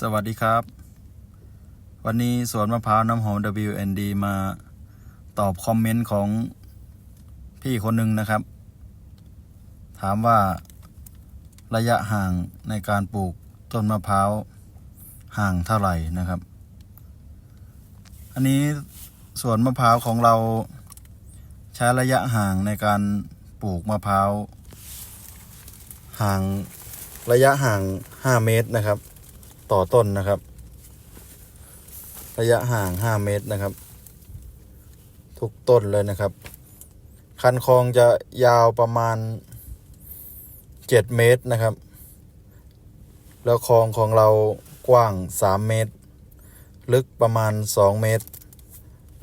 สวัสดีครับ วันนี้สวนมะพร้าวน้ำหอม WND มาตอบคอมเมนต์ของพี่คนหนึ่งนะครับ ถามว่าระยะห่างในการปลูกต้นมะพร้าวห่างเท่าไหร่นะครับ อันนี้สวนมะพร้าวของเราใช้ระยะห่างในการปลูกมะพร้าวห่างระยะห่าง 5 เมตรนะครับ ต่อต้นนะครับ ระยะห่าง 5 เมตรนะครับ ทุกต้นเลยนะครับ คันคลองจะยาวประมาณ 7 เมตรนะครับ แล้วคลองของเรากว้าง 3 เมตร ลึกประมาณ 2 เมตร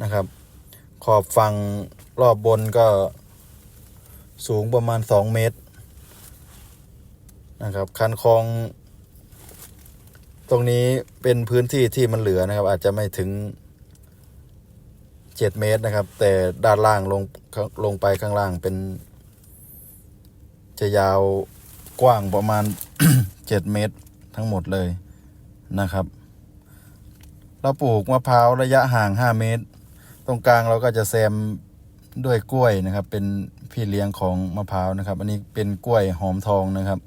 นะครับ ขอบฝั่งรอบบนก็สูงประมาณ 2 เมตรนะครับ คันคลอง ตรงนี้เป็นพื้นที่ที่มันเหลือนะครับ อาจจะไม่ถึง7เมตรนะครับ แต่ด้านล่างลงลงไปข้างล่างเป็น จะยาวกว้างประมาณ7เมตรทั้งหมดเลยนะครับ เราปลูกมะพร้าวระยะห่าง5เมตร ตรงกลางเราก็จะแซมด้วยกล้วยนะครับ เป็นพี่เลี้ยงของมะพร้าวนะครับ อันนี้เป็นกล้วยหอมทองนะครับ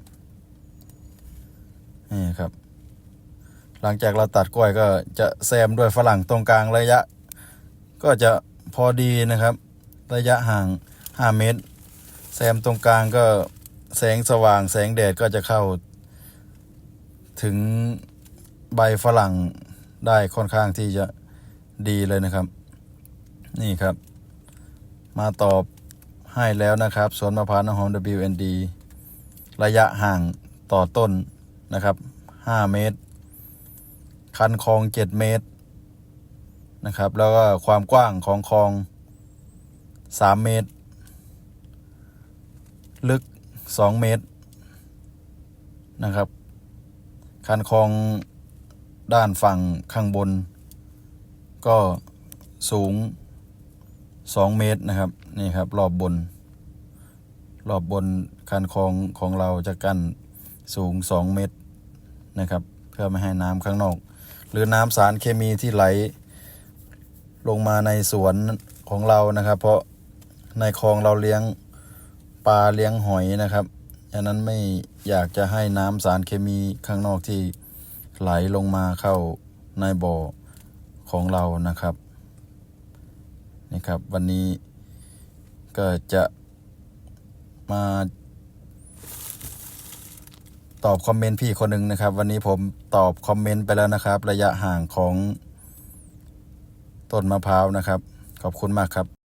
นี่ครับ หลังจากเราตัดกล้วยก็จะแซมด้วยฝรั่งตรงกลางระยะ ก็จะพอดีนะครับ ระยะห่าง 5 เมตร แซมตรงกลางก็แสงสว่างแสงแดดก็จะเข้า ถึงใบฝรั่งได้ค่อนข้างที่จะดีเลยนะครับ นี่ครับ มาตอบให้แล้วนะครับสวนมะพร้าวน้ำหอม WND ระยะห่างต่อต้นนะครับ 5 เมตร คันคลอง 7 เมตรนะครับ แล้วก็ความกว้างของคลอง 3 เมตร ลึก 2 เมตรนะครับ คันคลองด้านฝั่งข้างบน ก็สูง 2 เมตรนะครับ นี่ครับ รอบบน รอบบนคันคลองของเราจะกั้นสูง 2 เมตรนะครับ เพื่อไม่ให้น้ำข้างนอก หรือน้ำสารเคมีที่ไหล ลงมาในสวนของเรานะครับ เพราะในคลองเราเลี้ยงปลาเลี้ยงหอยนะครับฉะนั้นไม่อยากจะให้น้ำสารเคมีข้างนอกที่ไหลลงมาเข้าในบ่อของเรานะครับนี่ครับ วันนี้ก็จะมา ตอบคอมเมนต์พี่คนหนึ่งนะครับ วันนี้ผมตอบคอมเมนต์ไปแล้วนะครับ ระยะห่างของต้นมะพร้าวนะครับ ขอบคุณมากครับ